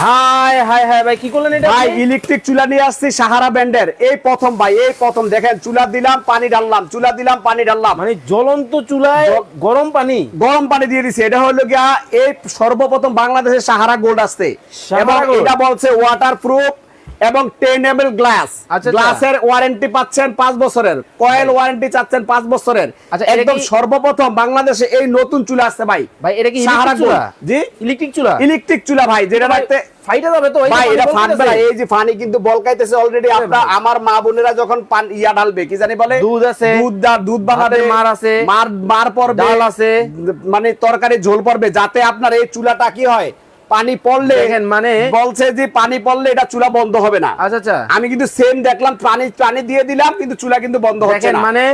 High high high ভাই কি করলেন এটা ভাই ইলেকট্রিক চুলা নিয়ে আসছি সাহারা ব্র্যান্ডের এই প্রথম ভাই এই প্রথম দেখেন চুলা দিলাম পানি ঢাললাম চুলা দিলাম পানি ঢাললাম। মানে জ্বলন্ত চুলায় গরম পানি? গরম পানি দিয়ে দিছে। এটা হলো গিয়া এই সর্বপ্রথম বাংলাদেশের সাহারা গোল্ড আসছে। এবং এটা বলছে ওয়াটার প্রুফ এবং টেন এম এল গ্লাস। গ্লাসের ওয়ারেন্টি পাচ্ছেন পাঁচ বছরের। কয়েল ওয়ারেন্টি চাচ্ছেন পাঁচ বছরের। আচ্ছা, একদম সর্বপ্রথম বাংলাদেশে এই নতুন চুলা আসছে ভাই। ভাই এটা কি সাহারা চুলা? জি? ইলেকট্রিক চুলা? ইলেকট্রিক চুলা ভাই যেটা রাখতে ফাইটা যাবে তো ভাই এটা বলতেছে। ফাটবে না এই যে পানি কিন্তু বলকাইতেছে অলরেডি আপনার আমার মা বোনেরা যখন পান ইয়া ঢালবে কি জানি বলে? দুধ আছে, দুধ দা- দুধ বানাবে মার আছে, মার মার পড়বে ডাল আছে। মানে তরকারি ঝোল পড়বে যাতে আপনার এই চুলাটা কি হয়? পানি পড়লে দেখেন, মানে- বলছে যে পানি পড়লে এটা চুলা বন্ধ হবে না। আচ্ছা আচ্ছা। আমি কিন্তু সেম দেখলাম পানি পানি দিয়ে দিলাম কিন্তু চুলা কিন্তু বন্ধ হচ্ছে না। মানে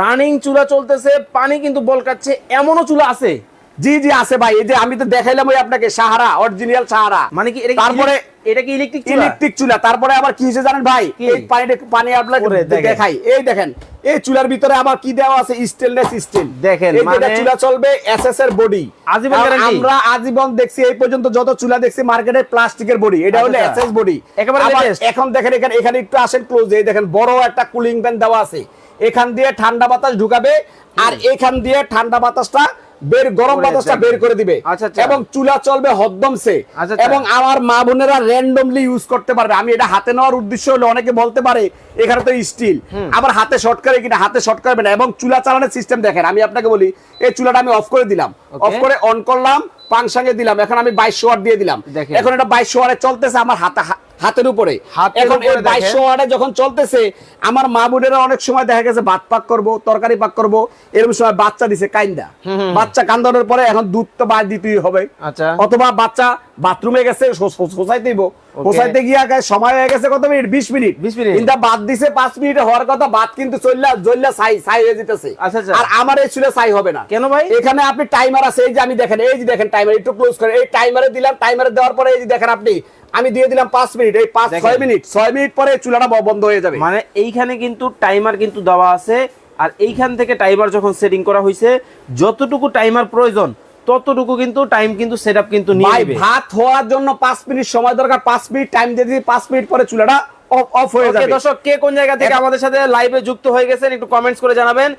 রানিং চুলা চলতেছে পানি কিন্তু বলকাচ্ছে এমনও চুলা আছে। জি জি আছে ভাই। এই যে আমি তো দেখাইলাম ওই আপনাকে সাহারা অরিজিনাল সাহারা। মানে কি তারপরে এটা কি ইলেকট্রিক চুলা? ইলেকট্রিক চুলা। তারপরে আবার কি হয়েছে জানেন ভাই? এই পানিটা পানি আপনাকে দেখাই। এই দেখেন এই চুলার ভিতরে আবার কি দেওয়া আছে? স্টেনলেস স্টিল দেখেন, মানে- চুলা চলবে এসএস এর বডি আজীবন guarantee? আমরা আজীবন দেখছি এই পর্যন্ত যত চুলা দেখছি মার্কেটে প্লাস্টিকের বডি এটা হলো আচ্ছা, এসএস বডি একেবারে latest। এখন দেখেন এখানে এখানে একটু আসেন ক্লোজ এই দেখেন বড় একটা কুলিং ফ্যান দেওয়া আছে। এখান দিয়ে ঠান্ডা বাতাস ঢুকাবে আর এখান দিয়ে ঠান্ডা বাতাসটা বের গরম বাতাসটা বের করে দিবে। আচ্ছা, আচ্ছা। এবং চুলা চলবে হদ্দমসে আচ্ছা। এবং আমার মা বোনেরা র্যান্ডমলি ইউজ করতে পারবে। আমি এটা হাতে নেওয়ার উদ্দেশ্য হলো অনেকে বলতে পারে এখানে তো স্টিল আবার হাতে শর্ট করে কিনা হাতে শর্ট করবে না। এবং চুলা চালানোর সিস্টেম দেখেন আমি আপনাকে বলি এই চুলাটা আমি অফ করে দিলাম। অফ করে অন করলাম পাংসাঙ্গে দিলাম। এখন আমি বাইশশো ওয়াট দিয়ে দিলাম। এখন এটা বাইশশো ওয়াটে চলতেছে আমার হাতে হাতের উপরে। এখন। বাইশশো ওয়াটে যখন চলতেছে আমার মা বোনেরা অনেক সময় দেখা গেছে ভাত পাক করব তরকারি পাক করব এরকম সময় বাচ্চা দিছে কাইন্দা। বাচ্চা কান্দানোর পরে এখন দুধ তো বাদ দিতেই হবে। আচ্ছা। অথবা বাচ্চা বাথরুমে গেছে হোসাইতে দিব হোসাইতে গিয়া সময় হয়ে গেছে কত মিনিট? বিশ মিনিট। 20 মিনিট। কিন্তু বাদ দিছে পাঁচ মিনিটে হওয়ার কথা বাদ কিন্তু চললা জল্লা সাই সাই হয়ে যেতেছে। আচ্ছা, আচ্ছা। আর আমার এই চুলে সাই হবে না। কেন ভাই? এখানে আপনি টাইমার আছে এই যে আমি দেখেন এই যে দেখেন টাইমার একটু ক্লোজ করে এই টাইমারে দিলাম টাইমারে দেওয়ার পরে এই যে দেখেন আপনি আমি দিয়ে দিলাম পাঁচ মিনিট। এই পাঁচ। ছয় মিনিট। ছয় মিনিট পরে চুলাটা বন্ধ হয়ে যাবে। মানে এইখানে কিন্তু টাইমার কিন্তু দেওয়া আছে। আর এইখান থেকে টাইমার যখন সেটিং করা হয়েছে যতটুকু টাইমার প্রয়োজন ততটুকু কিন্তু টাইম কিন্তু সেটআপ কিন্তু নিয়ে ভাত হওয়ার জন্য পাঁচ মিনিট সময় দরকার পাঁচ মিনিট টাইম দিয়ে দিই পাঁচ মিনিট পরে চুলাটা অফ হয়ে যাবে। দর্শক কে কোন জায়গা থেকে আমাদের সাথে লাইভে যুক্ত হয়ে গেছেন একটু কমেন্টস করে জানাবেন।